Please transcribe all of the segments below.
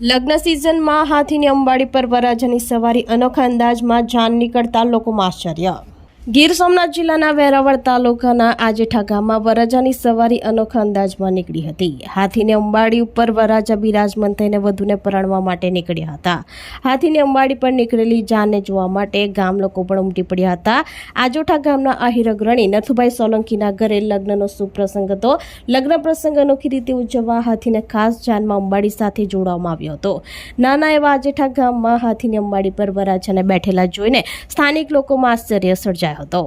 લગ્ન સિઝનમાં હાથીની અંબાડી પર વરાજાની સવારી અનોખા અંદાજમાં જાન નીકળતા લોકોમાં આશ્ચર્ય. ગીર સોમનાથ જિલ્લાના વેરાવળ તાલુકાના આજેઠા ગામમાં વરાજાની સવારી અનોખા અંદાજમાં નીકળી હતી. હાથીની અંબાડી ઉપર વરાજા બિરાજમાન થઈને વધુને પરણવા માટે નીકળ્યા હતા. હાથીની અંબાડી પર નીકળેલી જાનને જોવા માટે ગામ લોકો પણ ઉમટી પડ્યા હતા. આજોઠા ગામના આહિર અગ્રણી નથુભાઈ સોલંકીના ઘરે લગ્નનો શુભ પ્રસંગ હતો. લગ્ન પ્રસંગ અનોખી રીતે ઉજવવા હાથીને ખાસ જાનમાં અંબાડી સાથે જોડવામાં આવ્યો હતો. નાના એવા આજેઠા ગામમાં હાથીની અંબાડી પર વરાજાને બેઠેલા જોઈને સ્થાનિક લોકોમાં આશ્ચર્ય સર્જાયો. હતો.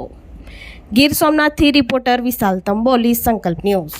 ગીર સોમનાથથી રિપોર્ટર વિશાલ તંબોલી સંકલ્પ ન્યૂઝ.